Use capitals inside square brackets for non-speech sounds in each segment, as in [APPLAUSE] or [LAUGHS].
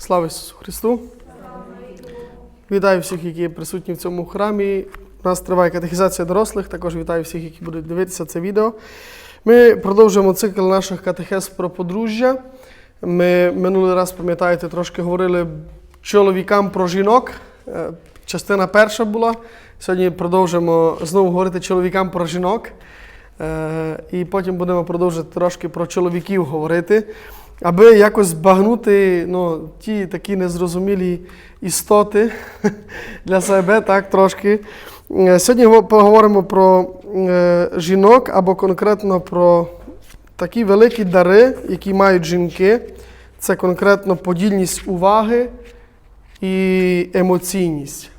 Слава Ісусу Христу! Вітаю всіх, які присутні в цьому храмі. У нас триває катехізація дорослих. Також вітаю всіх, які будуть дивитися це відео. Ми продовжуємо цикл наших катехез про подружжя. Ми минулий раз, пам'ятаєте, трошки говорили чоловікам про жінок. Е, Частина перша була. Сьогодні продовжимо знову говорити чоловікам про жінок. Е, І потім будемо продовжувати трошки про чоловіків говорити, аби якось збагнути ну, ті такі незрозумілі істоти [LAUGHS] для себе, так, трошки. Е, Сьогодні поговоримо про е, жінок або конкретно про такі великі дари, які мають жінки. Це конкретно подільність уваги і емоційність.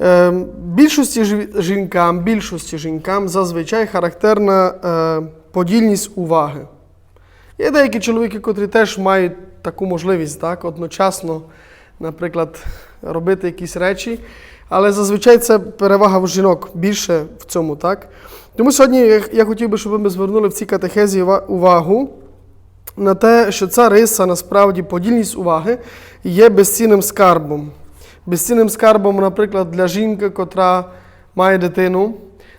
Е, Більшості жінкам, більшості жінкам зазвичай характерна подільність уваги. Є деякі чоловіки, котрі теж мають таку можливість, так, одночасно, наприклад, робити якісь речі, але зазвичай це перевага в жінок більше в цьому, так? Тому сьогодні я- хотів би, щоб ми звернули в цій катехезі увагу на те, що ця риса насправді подільність уваги є безцінним скарбом. Безцінним скарбом, наприклад, для жінки, котра має дитину,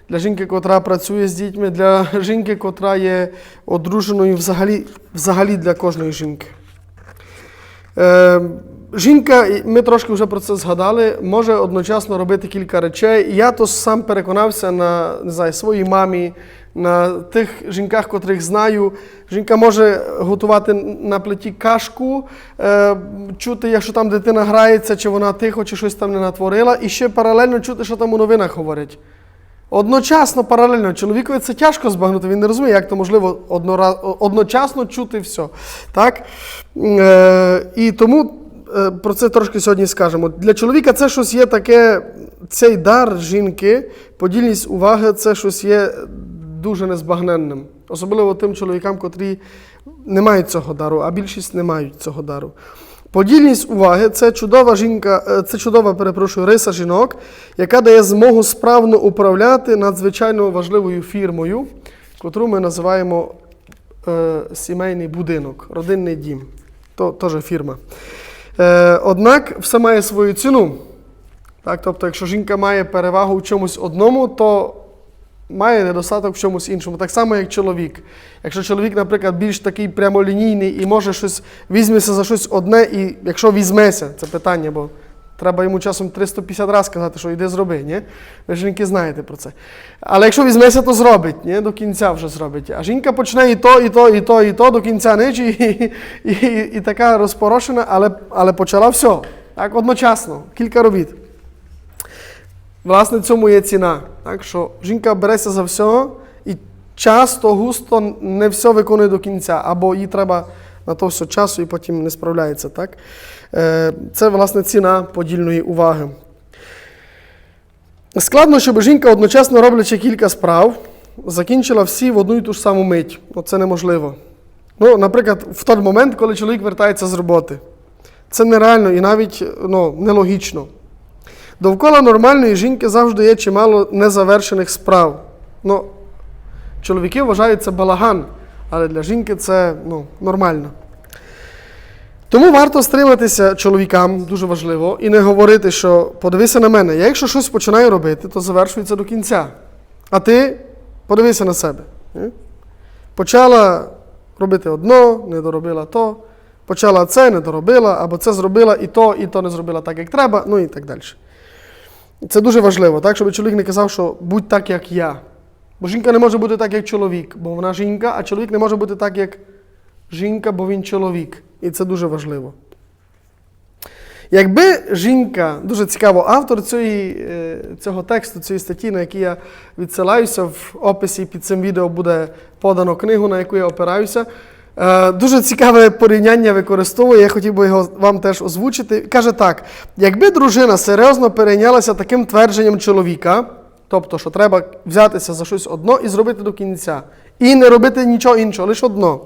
для жінки, котра працює з дітьми, для жінки, котра є одруженою взагалі, взагалі для кожної жінки. Е, жінка, ми трошки вже про це згадали, може одночасно робити кілька речей. Я то сам переконався на не знаю, своїй мамі, на тих жінках, котрих знаю. Жінка може готувати на плиті кашку, е, чути, якщо там дитина грається, чи вона тихо, чи щось там не натворила, і ще паралельно чути, що там у новинах говорять. Одночасно, паралельно, чоловікові це тяжко збагнути, він не розуміє, як то можливо однора... одночасно чути все. Так? Е, і тому е, про це трошки сьогодні скажемо. Для чоловіка це щось є таке, цей дар жінки, подільність уваги, це щось є дуже незбагненним. Особливо тим чоловікам, котрі не мають цього дару, а більшість не мають цього дару. Подільність уваги це чудова жінка, е, це чудова, перепрошую, риса жінок, яка дає змогу справно управляти надзвичайно важливою фірмою, котру ми називаємо е, сімейний будинок, родинний дім. То теж фірма. Е, однак все має свою ціну. Так, тобто, якщо жінка має перевагу в чомусь одному, то має недостаток в чомусь іншому. Так само, як чоловік. Якщо чоловік, наприклад, більш такий прямолінійний і може щось візьметься за щось одне, і якщо візьметься, це питання, бо треба йому часом 350 разів сказати, що йди зроби. Ні? Ви жінки знаєте про це. Але якщо візьметься, то зробить, ні? до кінця вже зробить. А жінка почне і то, і то, і то, і то, до кінця нич, і, і, і, і така розпорошена, але, але почала все. Так, одночасно, кілька робіт. Власне, цьому є ціна. Так, що жінка береться за все і часто, густо не все виконує до кінця, або їй треба на то все часу і потім не справляється. Так? Е, Це, власне, ціна подільної уваги. Складно, щоб жінка, одночасно роблячи кілька справ, закінчила всі в одну і ту ж саму мить. Це неможливо. Ну, наприклад, в той момент, коли чоловік вертається з роботи. Це нереально і навіть ну, нелогічно. Довкола нормальної жінки завжди є чимало незавершених справ. Ну, чоловіки вважають це балаган, але для жінки це ну, нормально. Тому варто стриматися чоловікам, дуже важливо, і не говорити, що подивися на мене, я якщо щось починаю робити, то завершується до кінця. А ти подивися на себе. Почала робити одно, не доробила то, почала це, не доробила, або це зробила і то, і то не зробила так, як треба, ну і так далі. Це дуже важливо, так, щоб чоловік не казав, що будь так, як я. Бо жінка не може бути так, як чоловік, бо вона жінка, а чоловік не може бути так, як жінка, бо він чоловік. І це дуже важливо. Якби жінка, дуже цікаво, автор цієї, е, цього тексту, цієї статті, на який я відсилаюся, в описі під цим відео буде подано книгу, на яку я опираюся. Е, Дуже цікаве порівняння використовує, я хотів би його вам теж озвучити. Каже так: якби дружина серйозно перейнялася таким твердженням чоловіка, тобто, що треба взятися за щось одно і зробити до кінця, і не робити нічого іншого, лише одно.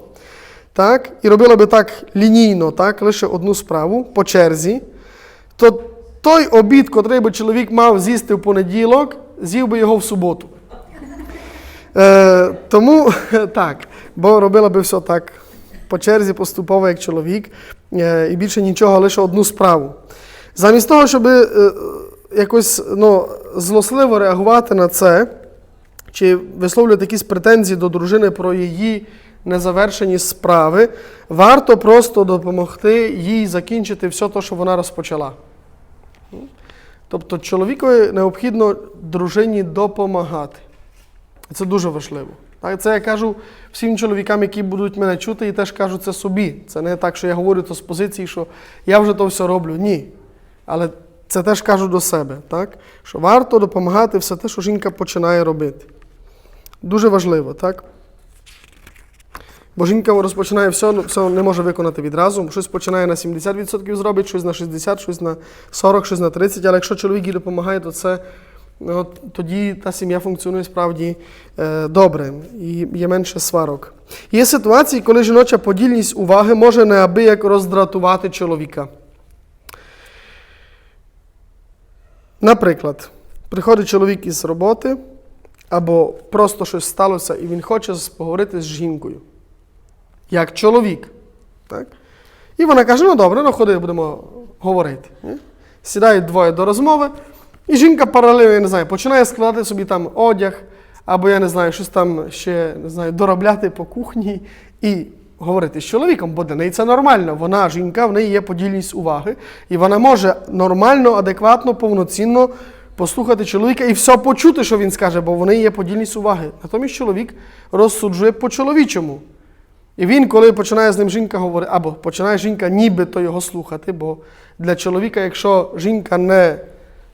Так, і робила би так лінійно, так, лише одну справу по черзі, то той обід, котрий би чоловік мав з'їсти в понеділок, з'їв би його в суботу. Е, тому [LAUGHS] так, бо робила би все так по черзі поступово, як чоловік. е, і більше нічого, лише одну справу. Замість того, щоб е, якось ну, злосливо реагувати на це, чи висловлювати якісь претензії до дружини про її незавершені справи, варто просто допомогти їй закінчити все те, що вона розпочала. Тобто чоловікові необхідно дружині допомагати. Це дуже важливо. Це я кажу всім чоловікам, які будуть мене чути, і теж кажу це собі. Це не так, що я говорю то з позиції, що я вже то все роблю. Ні. Але це теж кажу до себе, так? що варто допомагати все те, що жінка починає робити. Дуже важливо, так? Бо жінка розпочинає все, ну, все не може виконати відразу. Щось починає на 70% зробить, щось на 60%, щось на 40%, щось на 30%. Але якщо чоловік їй допомагає, то це от тоді та сім'я функціонує справді е, добре і є менше сварок. Є ситуації, коли жіноча подільність уваги може неабияк роздратувати чоловіка. Наприклад, приходить чоловік із роботи, або просто щось сталося, і він хоче поговорити з жінкою. Як чоловік. Так? І вона каже: ну добре, ну ходи, будемо говорити. Сідають двоє до розмови, і жінка паралельно, я не знаю, починає складати собі там одяг, або я не знаю, щось там ще не знаю, доробляти по кухні і говорити з чоловіком, бо для неї це нормально. Вона жінка, в неї є подільність уваги, і вона може нормально, адекватно, повноцінно послухати чоловіка і все почути, що він скаже, бо в неї є подільність уваги. Натомість чоловік розсуджує по-чоловічому. І він, коли починає з ним жінка говорити, або починає жінка нібито його слухати, бо для чоловіка, якщо жінка не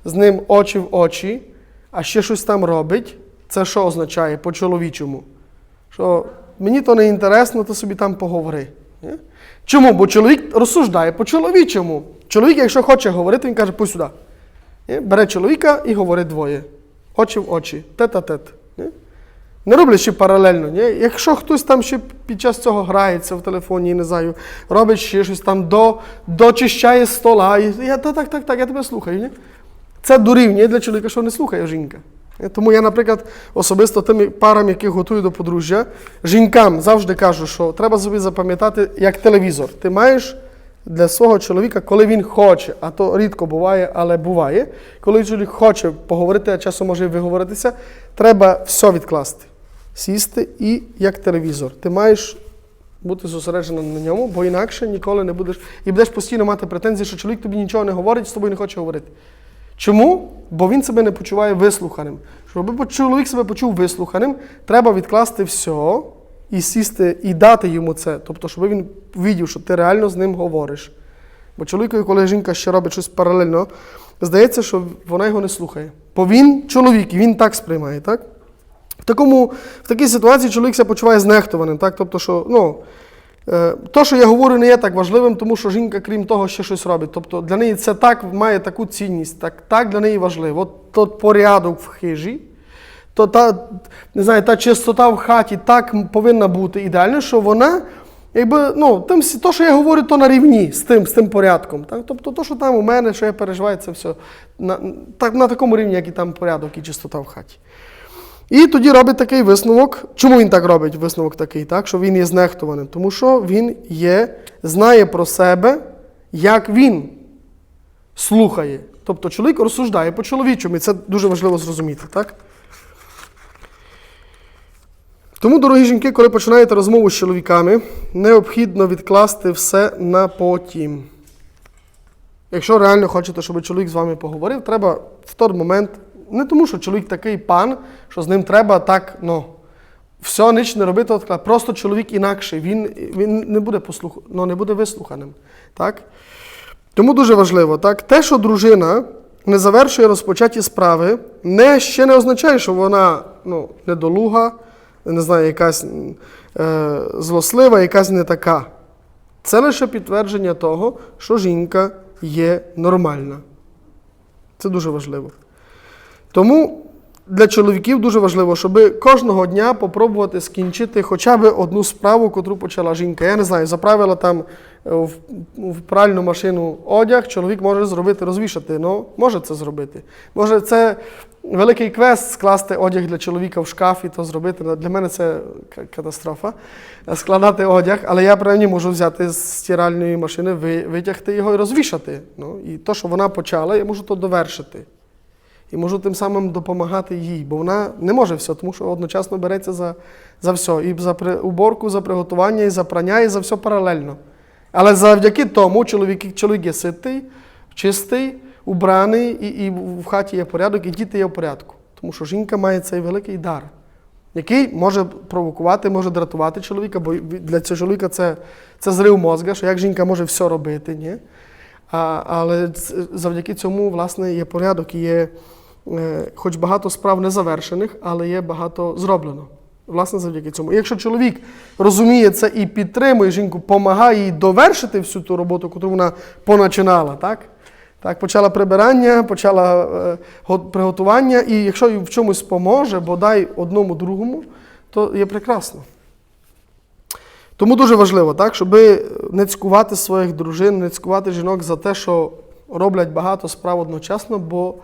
з ним очі в очі, а ще щось там робить, це що означає по-чоловічому? Що мені то не інтересно, то собі там поговори. Чому? Бо чоловік розсуждає по-чоловічому. Чоловік, якщо хоче говорити, він каже, пусть сюди. Бере чоловіка і говорить двоє. Очі в очі, тет-а-тет. Ні? Не роблять ще паралельно. Ні? Якщо хтось там ще під час цього грається в телефоні, не знаю, робить ще щось там, до, дочищає стола, і я так, так, так, так, я тебе слухаю. Ні? Це дорівнює для чоловіка, що не слухає жінка. Тому я, наприклад, особисто тим парам, яких готую до подружжя, жінкам завжди кажу, що треба собі запам'ятати як телевізор. Ти маєш для свого чоловіка, коли він хоче, а то рідко буває, але буває, коли чоловік хоче поговорити, а часом може виговоритися, треба все відкласти. Сісти і як телевізор. Ти маєш бути зосередженим на ньому, бо інакше ніколи не будеш. І будеш постійно мати претензії, що чоловік тобі нічого не говорить, з тобою не хоче говорити. Чому? Бо він себе не почуває вислуханим. Щоб чоловік себе почув вислуханим, треба відкласти все і сісти, і дати йому це. Тобто, щоб він видів, що ти реально з ним говориш. Бо чоловікові, коли жінка ще робить щось паралельно, здається, що вона його не слухає. Бо він чоловік, і він так сприймає, так? В, такому, в такій ситуації чоловік себе почуває знехтуваним. Так? Тобто, що, ну, то, що я говорю, не є так важливим, тому що жінка, крім того, ще щось робить. Тобто для неї це так має таку цінність, так, так для неї важливо. От тот порядок в хижі, то та, не знаю, та чистота в хаті так повинна бути ідеально, що вона. Якби, ну, тим, то, що я говорю, то на рівні з тим, з тим порядком. Так? Тобто, то, що там у мене, що я переживаю, це все на, так, на такому рівні, як і там порядок і чистота в хаті. І тоді робить такий висновок. Чому він так робить висновок такий? Так? Що він є знехтуваним? Тому що він є, знає про себе, як він слухає. Тобто чоловік розсуждає по-чоловічому, і це дуже важливо зрозуміти. так? Тому, дорогі жінки, коли починаєте розмову з чоловіками, необхідно відкласти все на потім. Якщо реально хочете, щоб чоловік з вами поговорив, треба в той момент, не тому, що чоловік такий пан, що з ним треба так, ну, все ніч не робити, просто чоловік інакший, він, він не буде послух... ну, не буде вислуханим. Так? Тому дуже важливо, так? те, що дружина не завершує розпочаті справи, не, ще не означає, що вона ну, недолуга, не знаю, якась е, злослива, якась не така. Це лише підтвердження того, що жінка є нормальна. Це дуже важливо. Тому для чоловіків дуже важливо, щоб кожного дня попробувати скінчити хоча б одну справу, котру почала жінка. Я не знаю, заправила там е, в, в пральну машину одяг, чоловік може зробити, розвішати. Ну, може це зробити. Може, це великий квест скласти одяг для чоловіка в шкаф і то зробити. Для мене це катастрофа. е, Складати одяг, але я принаймні можу взяти з стиральної машини, витягти його і розвішати. Ну, і то, що вона почала, я можу то довершити. І можу тим самим допомагати їй, бо вона не може все, тому що одночасно береться за, за все. І за уборку, за приготування, і за прання, і за все паралельно. Але завдяки тому чоловік, чоловік є ситий, чистий, убраний, і, і в хаті є порядок, і діти є в порядку. Тому що жінка має цей великий дар, який може провокувати, може дратувати чоловіка, бо для цього чоловіка це, це зрив мозга, що як жінка може все робити. Ні? А, але завдяки цьому, власне, є порядок є, хоч багато справ не завершених, але є багато зроблено. Власне, завдяки цьому. Якщо чоловік розуміє це і підтримує жінку, допомагає їй довершити всю ту роботу, яку вона поначинала, так? Так, почала прибирання, почала е, приготування, і якщо їй в чомусь поможе, бодай одному другому, то є прекрасно. Тому дуже важливо, так, щоб не цькувати своїх дружин, не цькувати жінок за те, що роблять багато справ одночасно, бо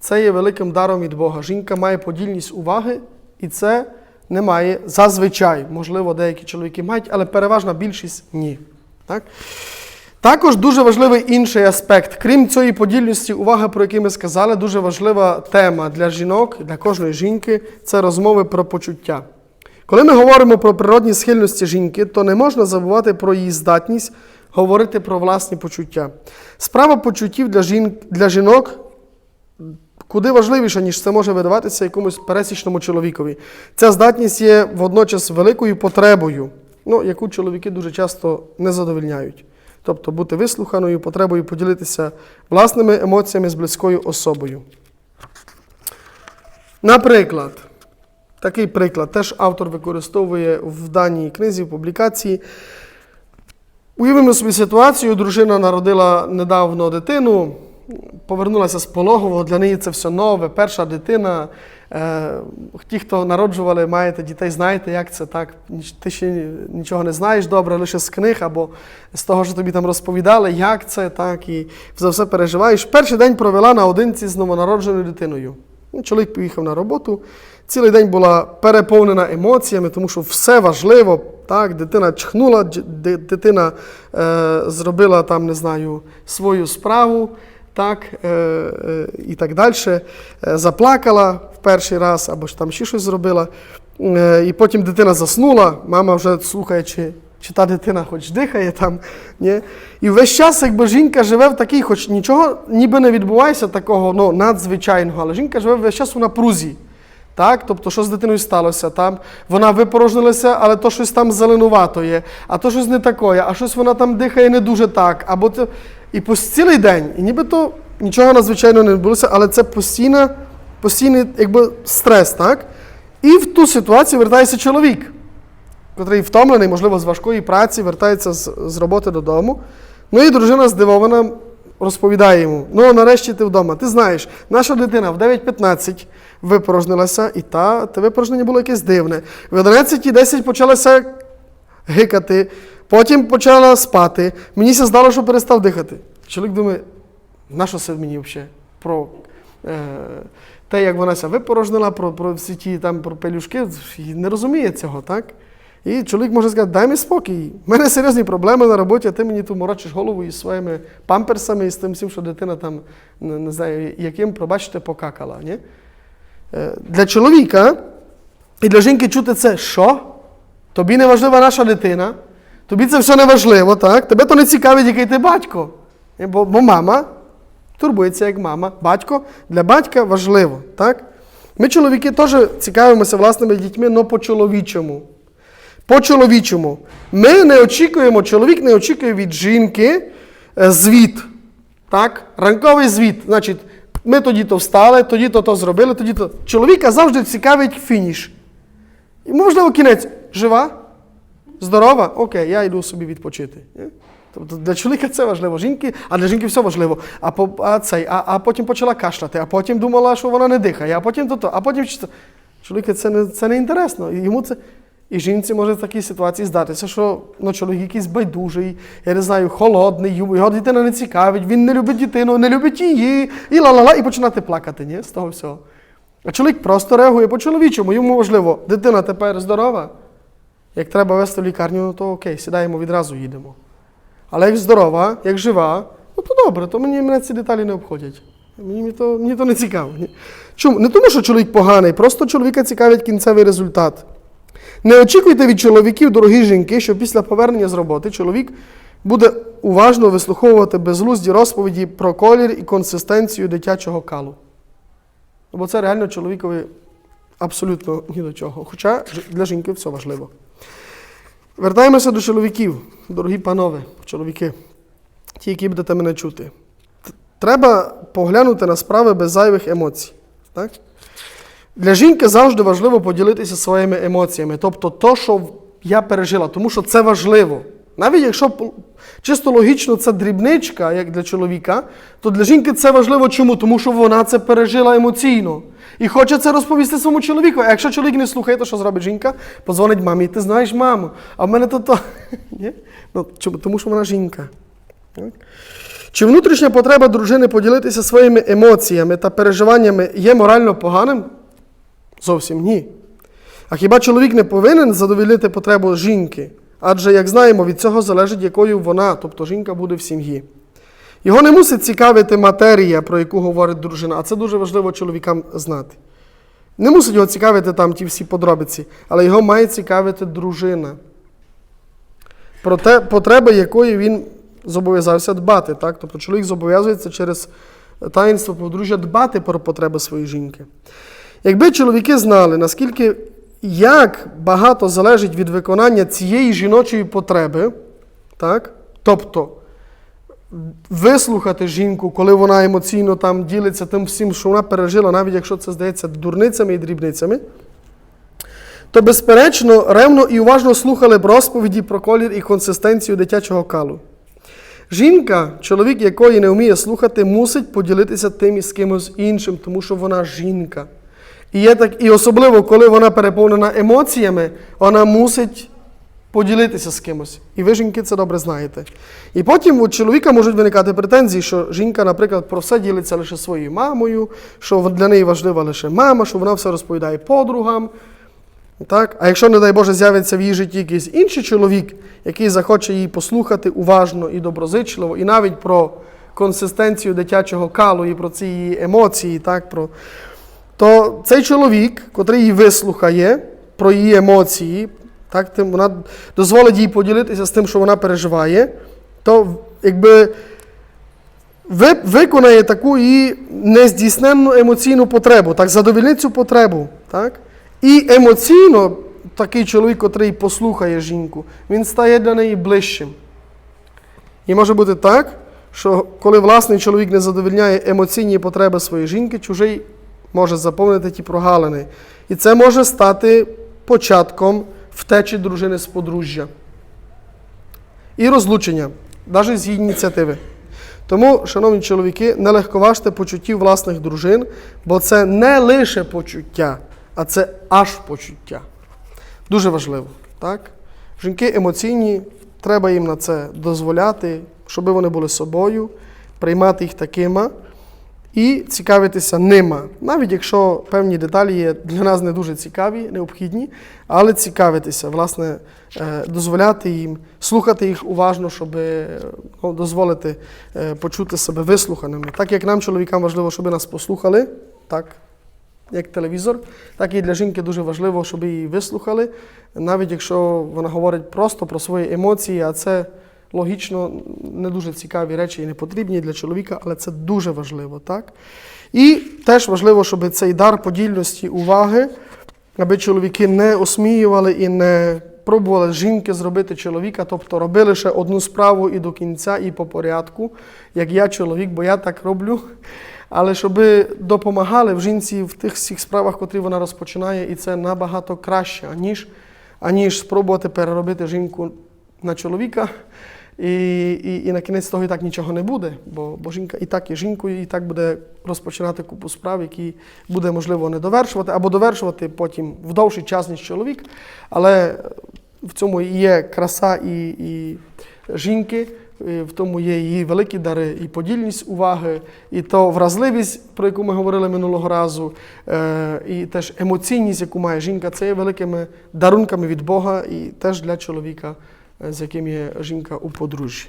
це є великим даром від Бога. Жінка має подільність уваги, і це не має зазвичай. Можливо, деякі чоловіки мають, але переважна більшість ні. Так? Також дуже важливий інший аспект. Крім цієї подільності уваги, про які ми сказали, дуже важлива тема для жінок, для кожної жінки це розмови про почуття. Коли ми говоримо про природні схильності жінки, то не можна забувати про її здатність говорити про власні почуття. Справа почуттів для жінок куди важливіша, ніж це може видаватися якомусь пересічному чоловікові. Ця здатність є водночас великою потребою, ну, яку чоловіки дуже часто не задовільняють. Тобто бути вислуханою, потребою поділитися власними емоціями з близькою особою. Наприклад, такий приклад теж автор використовує в даній книзі, в публікації. Уявимо собі ситуацію, дружина народила недавно дитину, повернулася з пологового, для неї це все нове, перша дитина. Е, ті, хто народжували, маєте дітей, знаєте, як це так. Ти ще нічого не знаєш добре, лише з книг або з того, що тобі там розповідали, як це, так, і за все переживаєш. Перший день провела наодинці з новонародженою дитиною. Ну, Чоловік поїхав на роботу. Цілий день була переповнена емоціями, тому що все важливо. Так, дитина чхнула, дитина е, зробила там, не знаю, свою справу, так, е, е, і так далі. Е, заплакала в перший раз, або ж там ще щось зробила. І потім дитина заснула, мама вже слухає, чи, чи та дитина хоч дихає там. Ні? І весь час, якби жінка живе в такій, хоч нічого ніби не відбувається такого ну, надзвичайного, але жінка живе весь час у напрузі. Так, тобто, що з дитиною сталося? Там вона випорожнилася, але то щось там зеленувато є, а то щось не таке, а щось вона там дихає не дуже так. Або. І по цілий день, і нібито нічого надзвичайного не відбулося, але це постійна, постійний якби, стрес, так? І в ту ситуацію вертається чоловік, котрий втомлений, можливо, з важкої праці, вертається з, з роботи додому. Ну і дружина здивована розповідає йому: ну, нарешті ти вдома. Ти знаєш, наша дитина в 9.15 випорожнилася, і та, те випорожнення було якесь дивне. В 11.10 почалася гикати, потім почала спати. Мені се здало, що перестав дихати. Чоловік думає, на що це мені взагалі? Про е, те, як вона ся випорожнила, про, про всі ті там про пелюшки, не розуміє цього, так? І чоловік може сказати, дай мені спокій. У мене серйозні проблеми на роботі, а ти мені тут морочиш голову із своїми памперсами і з тим всім, що дитина там, не знаю, яким, пробачте, покакала. Ні? Е, Для чоловіка і для жінки чути це, що? Тобі не важлива наша дитина, тобі це все не важливо, так? Тебе то не цікавить, який ти батько. Е, Бо, бо мама турбується як мама. Батько для батька важливо, так? Ми, чоловіки, теж цікавимося власними дітьми, але по-чоловічому. По-чоловічому. Ми не очікуємо, чоловік не очікує від жінки е, звіт. Так? Ранковий звіт. Значить, ми тоді то встали, тоді то то зробили, тоді то. Чоловіка завжди цікавить фініш. І можливо кінець. Жива? Здорова? Окей, я йду собі відпочити. Тобто для чоловіка це важливо, жінки, а для жінки все важливо. А, по, а, цей, а, а потім почала кашляти, а потім думала, що вона не дихає, а потім то, то а потім що. Чоловіка це не, це не інтересно. І Йому це. І жінці може в такій ситуації здатися, що ну, чоловік якийсь байдужий, я не знаю, холодний, його дитина не цікавить, він не любить дитину, не любить її, і ла-ла-ла, і починати плакати, ні, з того всього. А чоловік просто реагує по-чоловічому. Йому важливо, дитина тепер здорова. Як треба вести в лікарню, то окей, сідаємо відразу їдемо. Але як здорова, як жива, ну то добре, то мені мене ці деталі не обходять. Мені то, мені то не цікаво. Чому? Не тому, що чоловік поганий, просто чоловіка цікавить кінцевий результат. Не очікуйте від чоловіків, дорогі жінки, що після повернення з роботи чоловік буде уважно вислуховувати безглузді розповіді про колір і консистенцію дитячого калу. Бо це реально чоловікові абсолютно ні до чого. Хоча для жінки все важливо. Вертаємося до чоловіків, дорогі панове, чоловіки, ті, які будете мене чути. Треба поглянути на справи без зайвих емоцій. Так? Для жінки завжди важливо поділитися своїми емоціями, тобто то, що я пережила, тому що це важливо. Навіть якщо чисто логічно це дрібничка, як для чоловіка, то для жінки це важливо чому? Тому що вона це пережила емоційно. І хоче це розповісти своєму чоловіку. А якщо чоловік не слухає, то що зробить жінка? Позвонить мамі, ти знаєш, мамо, а в мене то то. [LAUGHS] Ну, чому? Тому що вона жінка. Чи внутрішня потреба дружини поділитися своїми емоціями та переживаннями є морально поганим? Зовсім ні. А хіба чоловік не повинен задовольнити потребу жінки? Адже, як знаємо, від цього залежить, якою вона, тобто жінка, буде в сім'ї. Його не мусить цікавити матерія, про яку говорить дружина, а це дуже важливо чоловікам знати. Не мусить його цікавити там ті всі подробиці, але його має цікавити дружина. Про те, потреби якої він зобов'язався дбати. Так? Тобто чоловік зобов'язується через таїнство подружжя дбати про потреби своєї жінки. Якби чоловіки знали, наскільки як багато залежить від виконання цієї жіночої потреби, так? тобто вислухати жінку, коли вона емоційно там ділиться тим всім, що вона пережила, навіть якщо це здається дурницями і дрібницями, то, безперечно, ревно і уважно слухали б розповіді про колір і консистенцію дитячого калу. Жінка, чоловік якої не вміє слухати, мусить поділитися тим із кимось іншим, тому що вона жінка. І, є так, і особливо, коли вона переповнена емоціями, вона мусить поділитися з кимось. І ви, жінки, це добре знаєте. І потім у чоловіка можуть виникати претензії, що жінка, наприклад, про все ділиться лише своєю мамою, що для неї важлива лише мама, що вона все розповідає подругам. Так? А якщо, не дай Боже, з'явиться в її житті якийсь інший чоловік, який захоче її послухати уважно і доброзичливо, і навіть про консистенцію дитячого калу і про ці її емоції, так, про... то цей чоловік, котрий її вислухає про її емоції, так, тим вона дозволить їй поділитися з тим, що вона переживає, то якби ви, виконає таку її нездійсненну емоційну потребу, так, задовільнить цю потребу. Так? І емоційно такий чоловік, котрий послухає жінку, він стає для неї ближчим. І може бути так, що коли власний чоловік не задовільняє емоційні потреби своєї жінки, чужий може заповнити ті прогалини. І це може стати початком втечі дружини з подружжя. І розлучення, навіть з її ініціативи. Тому, шановні чоловіки, не легковажте почуттів власних дружин, бо це не лише почуття, а це аж почуття. Дуже важливо. Так? Жінки емоційні, треба їм на це дозволяти, щоб вони були собою, приймати їх такими і цікавитися ними. Навіть якщо певні деталі є для нас не дуже цікаві, необхідні, але цікавитися, власне, е, дозволяти їм, слухати їх уважно, щоб е, ну, дозволити е, почути себе вислуханими. Так як нам, чоловікам, важливо, щоб нас послухали, так, як телевізор, так і для жінки дуже важливо, щоб її вислухали, навіть якщо вона говорить просто про свої емоції, а це логічно не дуже цікаві речі і не потрібні для чоловіка, але це дуже важливо. так? І теж важливо, щоб цей дар подільності уваги, аби чоловіки не осміювали і не пробували жінки зробити чоловіка, тобто робили лише одну справу і до кінця, і по порядку, як я чоловік, бо я так роблю. Але щоб допомагали в жінці в тих всіх справах, котрі вона розпочинає, і це набагато краще, аніж, аніж спробувати переробити жінку на чоловіка, І, і, і на кінець того і так нічого не буде, бо, бо жінка і так є жінкою, і так буде розпочинати купу справ, які буде можливо не довершувати, або довершувати потім в довший час, ніж чоловік. Але в цьому і є краса і, жінки, в тому є її великі дари, і подільність уваги, і то вразливість, про яку ми говорили минулого разу, і теж емоційність, яку має жінка, це є великими дарунками від Бога і теж для чоловіка, з яким є жінка у подружжі.